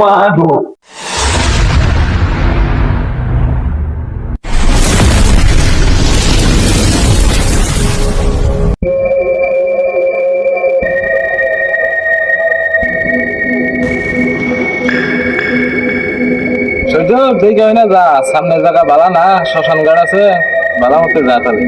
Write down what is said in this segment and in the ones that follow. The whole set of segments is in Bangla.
মা গো সূর্য হয় না যা। সামনের জায়গা বালা না, শ্মশান ঘাট আছে। বালা মতো যা তাহলে।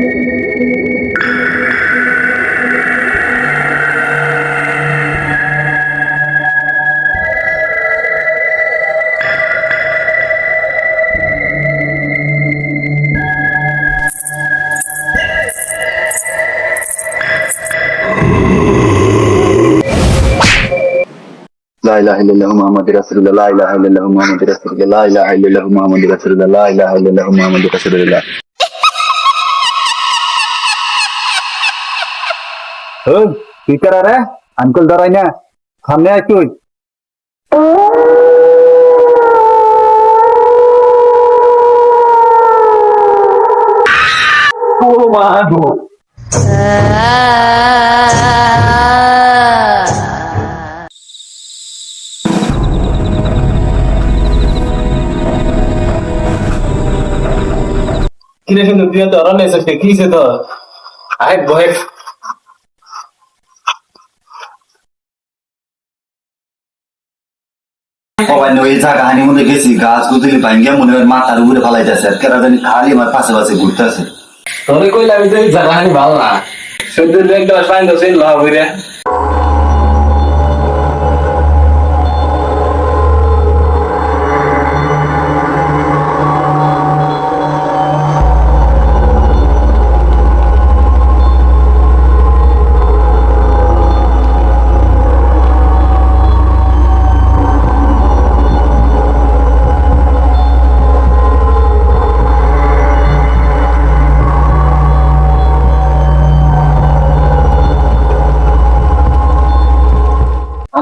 لا إله إلا الله محمد رسول الله لا إله إلا الله محمد رسول الله لا إله إلا الله محمد رسول الله لا إله إلا الله محمد رسول الله কি করা রে আঙ্কুল ধরাই না সামনে আয় তুই ও মা গো কিরে কিন্তু তুই তো অরণ্য এসেছিস কি সে তো আয় হানি মধ্যে গেছি গাছ গুতলি ভাঙ্গিয়া মনে হয় মাথার উপরে ফালাইতেছে আর কেরা জানি খালি আমার পাশে পাশে ঘুরতেছে। তোরে জায়গা হানি ভালো না। পানি তো সেই লাভ হইরে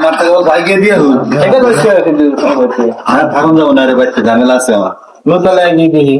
আমার তো ভাইকে দিয়ে হোক এটা কইছে থাকুন যাব না রে বাচ্চা ঝামেলা আছে আমার। নতুন লাগি দেখি